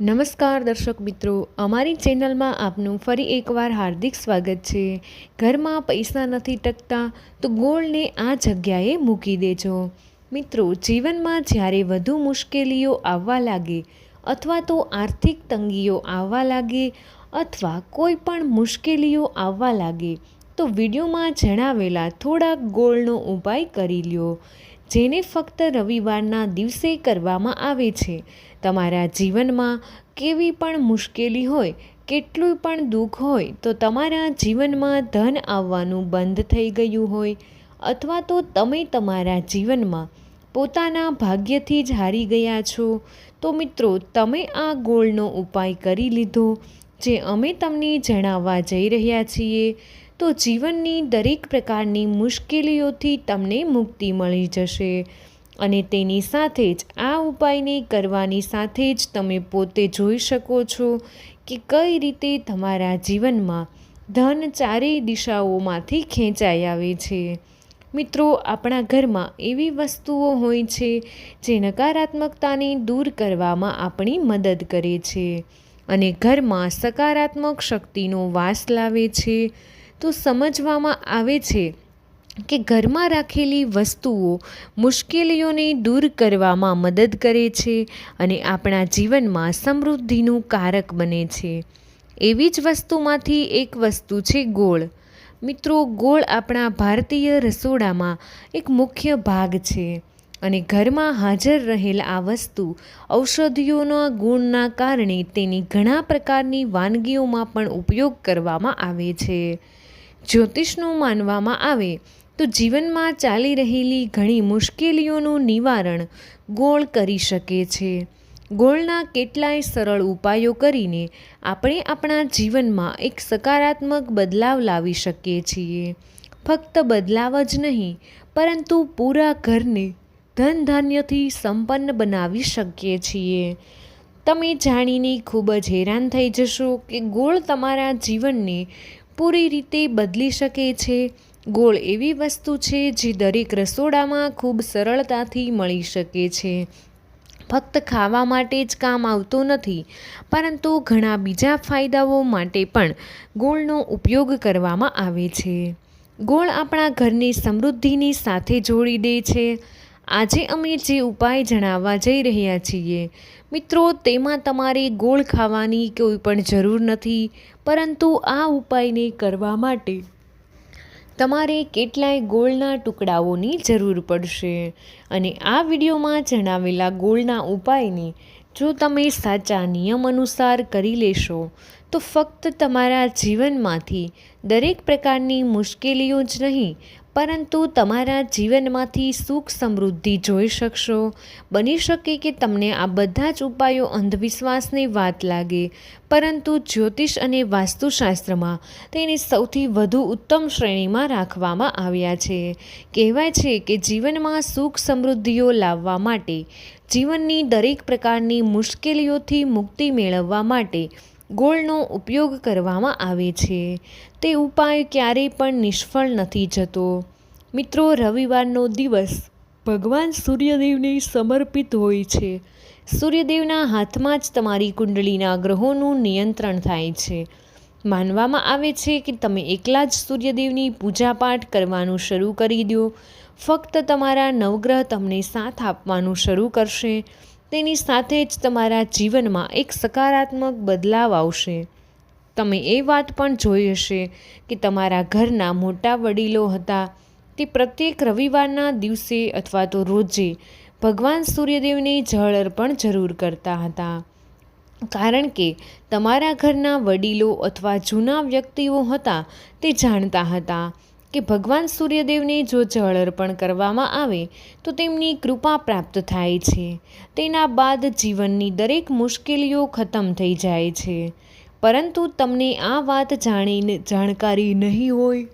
નમસ્કાર દર્શક મિત્રો, અમારી ચેનલમાં આપનું ફરી એકવાર હાર્દિક સ્વાગત છે. ઘરમાં પૈસા નથી ટકતા, તો ગોળને આ જગ્યાએ મૂકી દેજો. મિત્રો, જીવનમાં જ્યારે વધુ મુશ્કેલીઓ આવવા લાગે અથવા તો આર્થિક તંગીઓ આવવા લાગે અથવા કોઈ પણ મુશ્કેલીઓ આવવા લાગે, તો વિડીયોમાં જણાવેલા થોડાક ગોળનો ઉપાય કરી લ્યો. જેને ફક્ત રવિવારના દિવસે કરવામાં આવે છે. તમારા જીવનમાં કેવી પણ મુશ્કેલી હોય કેટલું પણ દુઃખ હોય, તો તમારા જીવનમાં ધન આવવાનું બંધ થઈ ગયું હોય, અથવા તો તમે તમારા જીવનમાં પોતાના ભાગ્યથી જ હારી ગયા છો. તો મિત્રો, તમે આ ગોળનો ઉપાય કરી લીધો. જે અમે તમને જણાવવા જઈ રહ્યા છીએ, તો જીવનની દરેક પ્રકારની મુશ્કેલીઓથી તમને મુક્તિ મળી જશે. અને તેની સાથે જ, આ ઉપાયને કરવાની સાથે જ તમે પોતે જોઈ શકો છો કે કઈ રીતે તમારા જીવનમાં ધન ચારેય દિશાઓમાંથી ખેંચાઈ આવે છે. મિત્રો, આપણા ઘરમાં એવી વસ્તુઓ હોય છે જે નકારાત્મકતાને દૂર કરવામાં આપણી મદદ કરે છે. અને ઘરમાં સકારાત્મક શક્તિનો વાસ લાવે છે, તો સમજવામાં આવે છે કે ઘરમાં રાખેલી વસ્તુઓ મુશ્કેલીઓને દૂર કરવામાં મદદ કરે છે અને આપણા જીવનમાં સમૃદ્ધિનું કારક બને છે. એવી જ વસ્તુમાંથી એક વસ્તુ છે ગોળ. મિત્રો, ગોળ આપણા ભારતીય રસોડામાં એક મુખ્ય ભાગ છે. અને ઘરમાં હાજર રહેલ આ વસ્તુ ઔષધિઓના ગુણના કારણે તેની ઘણા પ્રકારની વાનગીઓમાં પણ ઉપયોગ કરવામાં આવે છે. જ્યોતિષનું માનવામાં આવે તો જીવનમાં ચાલી રહેલી ઘણી મુશ્કેલીઓનું નિવારણ ગોળ કરી શકે છે. ગોળના કેટલાય સરળ ઉપાયો કરીને આપણે આપણા જીવનમાં એક સકારાત્મક બદલાવ લાવી શકીએ છીએ. ફક્ત બદલાવ જ નહીં, પરંતુ પૂરા ઘરને ધન ધાન્યથી સંપન્ન બનાવી શકીએ છીએ. તમે જાણીને ખૂબ જ હેરાન થઈ જશો કે ગોળ તમારા જીવનને પૂરી રીતે બદલી શકે છે. ગોળ એવી વસ્તુ છે જે દરેક રસોડામાં ખૂબ સરળતાથી મળી શકે છે. ફક્ત ખાવા માટે જ કામ આવતો નથી, પરંતુ ઘણા બીજા ફાયદાઓ માટે પણ ગોળનો ઉપયોગ કરવામાં આવે છે. ગોળ આપણા ઘરની સમૃદ્ધિની સાથે જોડી દે છે. આજે અમે જે ઉપાય જણાવવા જઈ રહ્યા છીએ, મિત્રો, તેમાં તમારે ગોળ ખાવાની કોઈ પણ જરૂર નથી, પરંતુ આ ઉપાયને કરવા માટે તમારે કેટલાય ગોળના ટુકડાઓની જરૂર પડશે. અને આ વિડીયોમાં જણાવેલા ગોળના ઉપાયને જો તમે સાચા નિયમ અનુસાર કરી લેશો, તો ફક્ત તમારા જીવનમાંથી દરેક પ્રકારની મુશ્કેલીઓ જ નહીં પરંતુ તમારા જીવનમાંથી સુખ સમૃદ્ધિ જોઈ શકશો. બની શકે કે તમને આ બધા જ ઉપાયો અંધવિશ્વાસની વાત લાગે, પરંતુ જ્યોતિષ અને વાસ્તુશાસ્ત્રમાં તેને સૌથી વધુ ઉત્તમ શ્રેણીમાં રાખવામાં આવ્યા છે. કહેવાય છે કે જીવનમાં સુખ સમૃદ્ધિઓ લાવવા માટે, જીવનની દરેક પ્રકારની મુશ્કેલીઓથી મુક્તિ મેળવવા માટે ગોળનો ઉપયોગ કરવામાં આવે છે. તે ઉપાય ક્યારેય પણ નિષ્ફળ નથી જતો. મિત્રો, રવિવારનો દિવસ ભગવાન સૂર્યદેવને સમર્પિત હોય છે. સૂર્યદેવના હાથમાં જ તમારી કુંડળીના ગ્રહોનું નિયંત્રણ થાય છે. માનવામાં આવે છે કે તમે એકલા જ સૂર્યદેવની પૂજાપાઠ કરવાનું શરૂ કરી દો. ફક્ત તમારા નવગ્રહ તમને સાથ આપવાનું શરૂ કરશે. તેની સાથે જ તમારા જીવનમાં એક સકારાત્મક બદલાવ આવશે. તમે એ વાત પણ જોઈ હશે કે તમારા ઘરના મોટા વડીલો હતા. તે પ્રત્યેક રવિવારના દિવસે અથવા તો રોજે ભગવાન સૂર્યદેવને જળ અર્પણ જરૂર કરતા હતા. કારણ કે તમારા ઘરના વડીલો અથવા જૂના વ્યક્તિઓ હતા તે જાણતા હતા. કે ભગવાન સૂર્યદેવને જો જળ અર્પણ કરવામાં આવે, તો તેમની કૃપા પ્રાપ્ત થાય છે. તેના બાદ જીવનની દરેક મુશ્કેલીઓ ખતમ થઈ જાય છે. પરંતુ તમને આ વાત જાણીને જાણકારી નહીં હોય?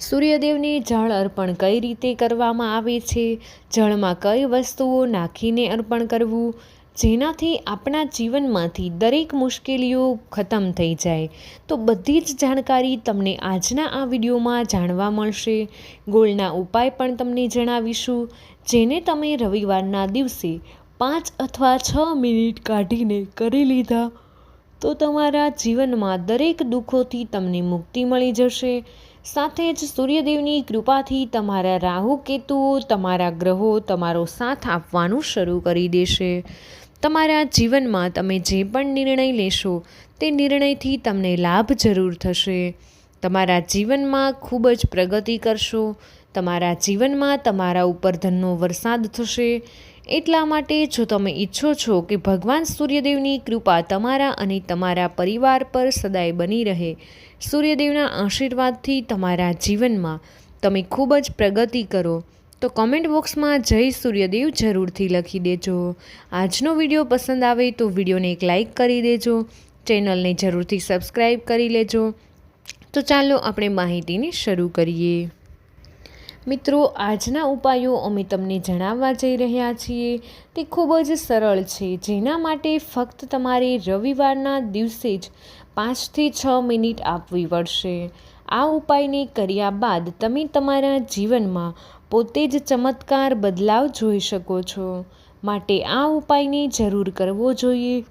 સૂર્યદેવને જળ અર્પણ કઈ રીતે કરવામાં આવે છે? જળમાં કઈ વસ્તુઓ નાખીને અર્પણ કરવું? જેનાથી આપણા જીવનમાંથી દરેક મુશ્કેલીઓ ખતમ થઈ જાય. તો બધી જ જાણકારી તમને આજના આ વિડીયોમાં જાણવા મળશે. ગોળના ઉપાય પણ તમને જણાવીશું, જેને તમે રવિવારના દિવસે પાંચ અથવા છ મિનિટ કાઢીને કરી લીધા, તો તમારા જીવનમાં દરેક દુઃખોથી તમને મુક્તિ મળી જશે. સાથે જ સૂર્યદેવની કૃપાથી તમારા રાહુ કેતુઓ તમારા ગ્રહો તમારો સાથ આપવાનું શરૂ કરી દેશે. તમારા જીવનમાં તમે જે પણ નિર્ણય લેશો, તે નિર્ણયથી તમને લાભ જરૂર થશે. તમારા જીવનમાં ખૂબ જ પ્રગતિ કરશો. તમારા જીવનમાં તમારા ઉપર ધનનો વરસાદ થશે. એટલા માટે જો તમે ઈચ્છો છો કે ભગવાન સૂર્યદેવની કૃપા તમારા અને તમારા પરિવાર પર સદાય બની રહે, સૂર્યદેવના આશીર્વાદથી તમારા જીવનમાં તમે ખૂબ જ પ્રગતિ કરો. તો કોમેન્ટ બોક્સમાં જય સૂર્યદેવ જરૂરથી લખી દેજો. આજનો વીડિયો પસંદ આવે તો વિડીયોને એક લાઇક કરી દેજો. ચેનલને જરૂરથી સબસ્ક્રાઈબ કરી લેજો. તો ચાલો આપણે માહિતીને શરૂ કરીએ. મિત્રો, આજના ઉપાયો અમે તમને જણાવવા જઈ રહ્યા છીએ. તે ખૂબ જ સરળ છે. જેના માટે ફક્ત તમારે રવિવારના દિવસે જ પાંચથી છ મિનિટ આપવી પડશે. આ ઉપાયને કર્યા બાદ તમે તમારા જીવનમાં પોતે જ ચમત્કાર બદલાવ જોઈ શકો છો. માટે આ ઉપાયને જરૂર કરવો જોઈએ.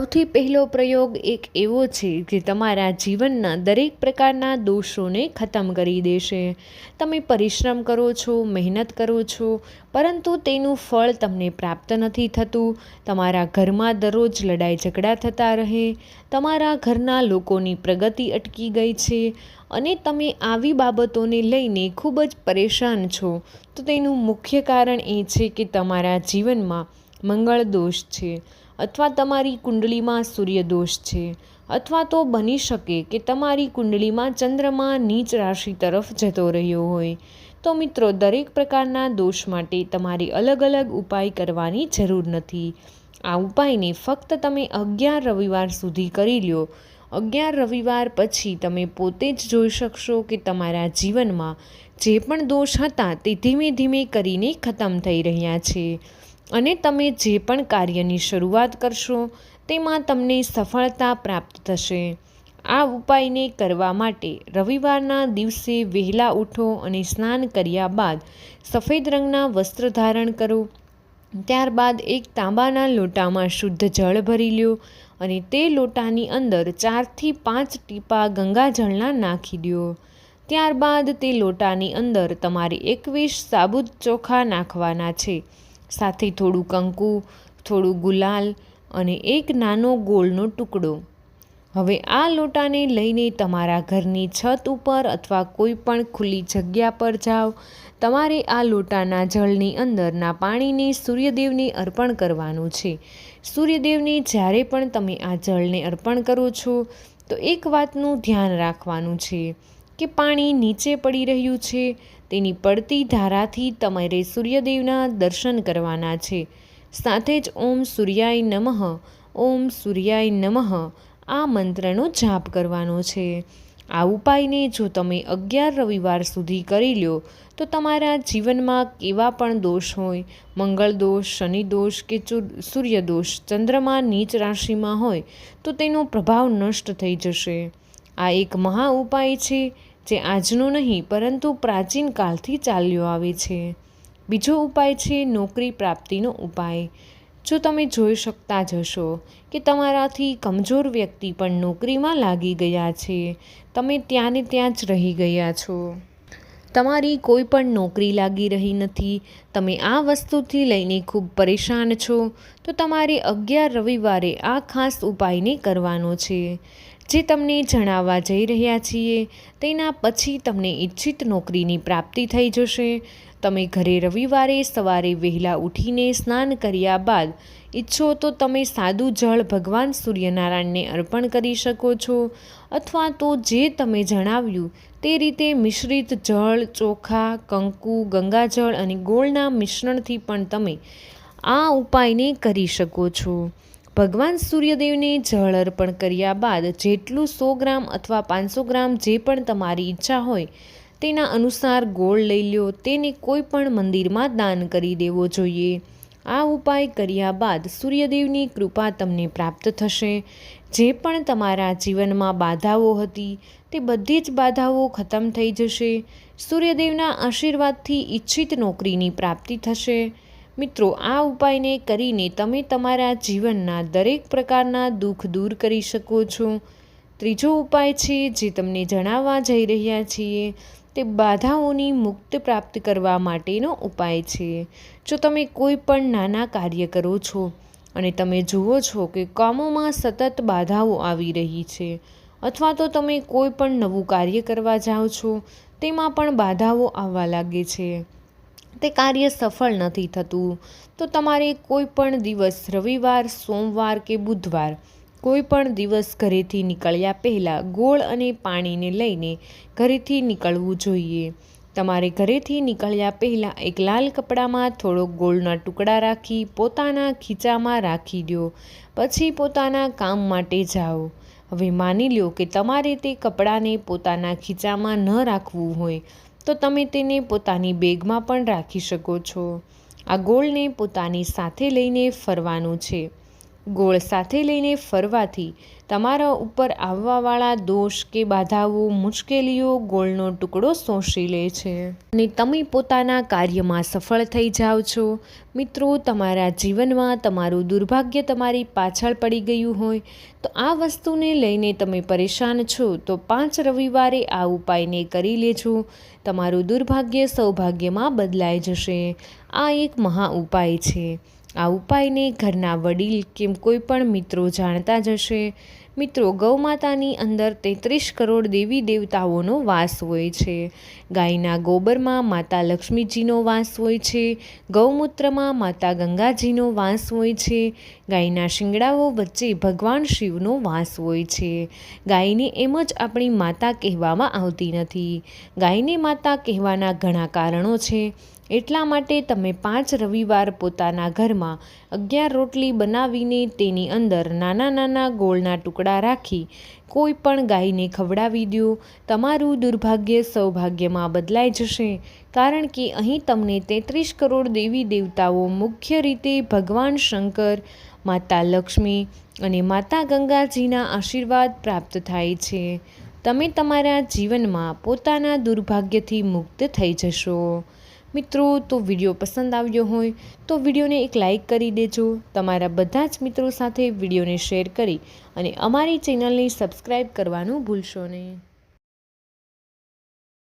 સૌથી પહેલો પ્રયોગ એક એવો છે જે તમારા જીવનના દરેક પ્રકારના દોષોને ખતમ કરી દેશે. તમે પરિશ્રમ કરો છો, મહેનત કરો છો, પરંતુ તેનું ફળ તમને પ્રાપ્ત નથી થતું. તમારા ઘરમાં દરરોજ લડાઈ ઝઘડા થતા રહે. તમારા ઘરના લોકોની પ્રગતિ અટકી ગઈ છે અને તમે આવી બાબતોને લઈને ખૂબ જ પરેશાન છો. તો તેનું મુખ્ય કારણ એ છે કે તમારા જીવનમાં મંગળ દોષ છે. અથવા તમારી કુંડલીમાં સૂર્યદોષ છે, અથવા તો બની શકે કે તમારી કુંડલીમાં ચંદ્રમા નીચ રાશિ તરફ જતો રહ્યો હોય. તો મિત્રો, દરેક પ્રકારના દોષ માટે તમારે અલગ અલગ ઉપાય કરવાની જરૂર નથી. આ ઉપાયને ફક્ત તમે અગિયાર રવિવાર સુધી કરી લ્યો. અગિયાર રવિવાર પછી તમે પોતે જ જોઈ શકશો કે તમારા જીવનમાં જે પણ દોષ હતા તે ધીમે ધીમે કરીને ખતમ થઈ રહ્યા છે. અને તમે જે પણ કાર્યની શરૂઆત કરશો, તેમાં તમને સફળતા પ્રાપ્ત થશે. આ ઉપાયને કરવા માટે રવિવારના દિવસે વહેલા ઉઠો અને સ્નાન કર્યા બાદ સફેદ રંગના વસ્ત્ર ધારણ કરો. ત્યારબાદ એક તાંબાના લોટામાં શુદ્ધ જળ ભરી લ્યો અને તે લોટાની અંદર ચારથી પાંચ ટીપા ગંગાજળના નાખી દો. ત્યારબાદ તે લોટાની અંદર તમારે એકવીસ સાબુત ચોખા નાખવાના છે. સાથે થોડું કંકુ, થોડું ગુલાલ અને એક નાનો ગોળનો ટુકડો. હવે આ લોટાને લઈને તમારા ઘરની છત ઉપર અથવા કોઈ પણ ખુલ્લી જગ્યા પર જાઓ. તમારે આ લોટાના જળની અંદરના પાણીને સૂર્યદેવને અર્પણ કરવાનું છે. સૂર્યદેવને જ્યારે પણ તમે આ જળને અર્પણ કરો છો, તો એક વાતનું ધ્યાન રાખવાનું છે કે પાણી નીચે પડી રહ્યું છે તેની પડતી ધારાથી તમારે સૂર્યદેવના દર્શન કરવાના છે. સાથે જ ઓમ સૂર્યાય નમઃ, ઓમ સૂર્યાય નમઃ, આ મંત્રનો જાપ કરવાનો છે. આ ઉપાયને જો તમે અગિયાર રવિવાર સુધી કરી લ્યો તો તમારા જીવનમાં કેવા પણ દોષ હોય, મંગળ દોષ, શનિ દોષ કે સૂર્યદોષ ચંદ્રમા, નીચ રાશિમાં હોય, તો તેનો પ્રભાવ નષ્ટ થઈ જશે. આ એક મહા ઉપાય છે. જે આજનો નહીં, પરંતુ પ્રાચીન કાળથી ચાલ્યો આવે છે. બીજો ઉપાય છે નોકરી પ્રાપ્તિનો ઉપાય. જો તમે જોઈ શકતા જ હશો કે તમારાથી કમજોર વ્યક્તિ પણ નોકરીમાં લાગી ગયા છે, તમે ત્યાંને ત્યાં જ રહી ગયા છો. તમારી કોઈ પણ નોકરી લાગી રહી નથી, તમે આ વસ્તુથી લઈને ખૂબ પરેશાન છો, તો તમારે અગિયાર રવિવારે આ ખાસ ઉપાયને કરવાનો છે. જે તમને જણાવવા જઈ રહ્યા છીએ, તેના પછી તમને ઈચ્છિત નોકરીની પ્રાપ્તિ થઈ જશે. તમે ઘરે રવિવારે સવારે વહેલા ઉઠીને સ્નાન કર્યા બાદ ઈચ્છો તો તમે સાદું જળ ભગવાન સૂર્યનારાયણને અર્પણ કરી શકો છો, અથવા તો જે તમે જણાવ્યું તે રીતે મિશ્રિત જળ, ચોખા, કંકુ, ગંગાજળ અને ગોળના મિશ્રણથી પણ તમે આ ઉપાયને કરી શકો છો. ભગવાન સૂર્યદેવને જળ અર્પણ કર્યા બાદ જેટલું સો ગ્રામ અથવા પાંચસો ગ્રામ જે પણ તમારી ઈચ્છા હોય, તેના અનુસાર ગોળ લઈ લ્યો, તેને કોઈ પણ મંદિરમાં દાન કરી દેવો જોઈએ. આ ઉપાય કર્યા બાદ સૂર્યદેવની કૃપા તમને પ્રાપ્ત થશે. જે પણ તમારા જીવનમાં બાધાઓ હતી, તે બધી જ બાધાઓ ખતમ થઈ જશે. સૂર્યદેવના આશીર્વાદથી ઈચ્છિત નોકરીની પ્રાપ્તિ થશે. મિત્રો, આ ઉપાયને કરીને તમે તમારા જીવનના દરેક પ્રકારના દુઃખ દૂર કરી શકો છો. ત્રીજો ઉપાય છે જે તમને જણાવવા જઈ રહ્યા છીએ, તે બાધાઓની મુક્ત પ્રાપ્ત કરવા માટેનો ઉપાય છે. જો તમે કોઈ પણ નાના કાર્ય કરો છો અને તમે જુઓ છો કે કામોમાં સતત બાધાઓ આવી રહી છે અથવા તો તમે કોઈ પણ નવું કાર્ય કરવા જાઓ છો, તેમાં પણ બાધાઓ આવવા લાગે છે. તે કાર્ય સફળ નથી થતું. તો તમારે કોઈ પણ દિવસ રવિવાર, સોમવાર કે બુધવાર કોઈ પણ દિવસ ઘરેથી નીકળ્યા પહેલાં ગોળ અને પાણીને લઈને ઘરેથી નીકળવું જોઈએ. તમારે ઘરેથી નીકળ્યા પહેલાં એક લાલ કપડામાં થોડોક ગોળના ટુકડા રાખી પોતાના ખીચામાં રાખી દો. પછી પોતાના કામ માટે જાઓ. હવે માની લો કે તમારે તે કપડાને પોતાના ખીચામાં ન રાખવું હોય. તો તમે તેને પોતાની બેગમાં પણ રાખી શકો છો. આ ગોળને પોતાની સાથે લઈને ફરવાનું છે. ગોળ સાથે લઈને ફરવાથી તમારા ઉપર આવવાવાળા દોષ કે બાધાઓ, મુશ્કેલીઓ ગોળનો ટુકડો શોષી લે છે. અને તમે પોતાના કાર્યમાં સફળ થઈ જાઓ છો. મિત્રો, તમારા જીવનમાં તમારું દુર્ભાગ્ય તમારી પાછળ પડી ગયું હોય તો આ વસ્તુને લઈને તમે પરેશાન છો તો પાંચ રવિવારે આ ઉપાયને કરી લેજો. તમારું દુર્ભાગ્ય સૌભાગ્યમાં બદલાઈ જશે. આ એક મહા ઉપાય છે. આ ઉપાયને ઘરના વડીલ કેમ કોઈ પણ મિત્રો જાણતા જ હશે મિત્રો, ગૌમાતાની અંદર તેત્રીસ કરોડ દેવી દેવતાઓનો વાસ હોય છે. ગાયના ગોબરમાં માતા લક્ષ્મીજીનો વાસ હોય છે. ગૌમૂત્રમાં માતા ગંગાજીનો વાસ હોય છે. ગાયના શિંગડાઓ વચ્ચે ભગવાન શિવનો વાસ હોય છે. ગાયને એમ જ આપણી માતા કહેવામાં આવતી નથી. ગાયને માતા કહેવાના ઘણા કારણો છે. એટલા માટે તમે પાંચ રવિવાર પોતાના ઘરમાં અગિયાર રોટલી બનાવીને તેની અંદર નાના નાના ગોળના ટુકડા રાખી કોઈ પણ ગાયને ખવડાવી દો. તમારું દુર્ભાગ્ય સૌભાગ્યમાં બદલાઈ જશે, કારણ કે અહીં તમને તેત્રીસ કરોડ દેવી દેવતાઓ મુખ્ય રીતે ભગવાન શંકર, માતા લક્ષ્મી અને માતા ગંગાજીના આશીર્વાદ પ્રાપ્ત થાય છે. તમે તમારા જીવનમાં પોતાના દુર્ભાગ્યથી મુક્ત થઈ જશો. મિત્રો, તો વીડિયો પસંદ આવ્યો હોય તો વિડીયોને એક લાઇક કરી દેજો. તમારા બધા જ મિત્રો સાથે વિડીયોને શેર કરી અને અમારી ચેનલને સબસ્ક્રાઈબ કરવાનું ભૂલશો નહીં.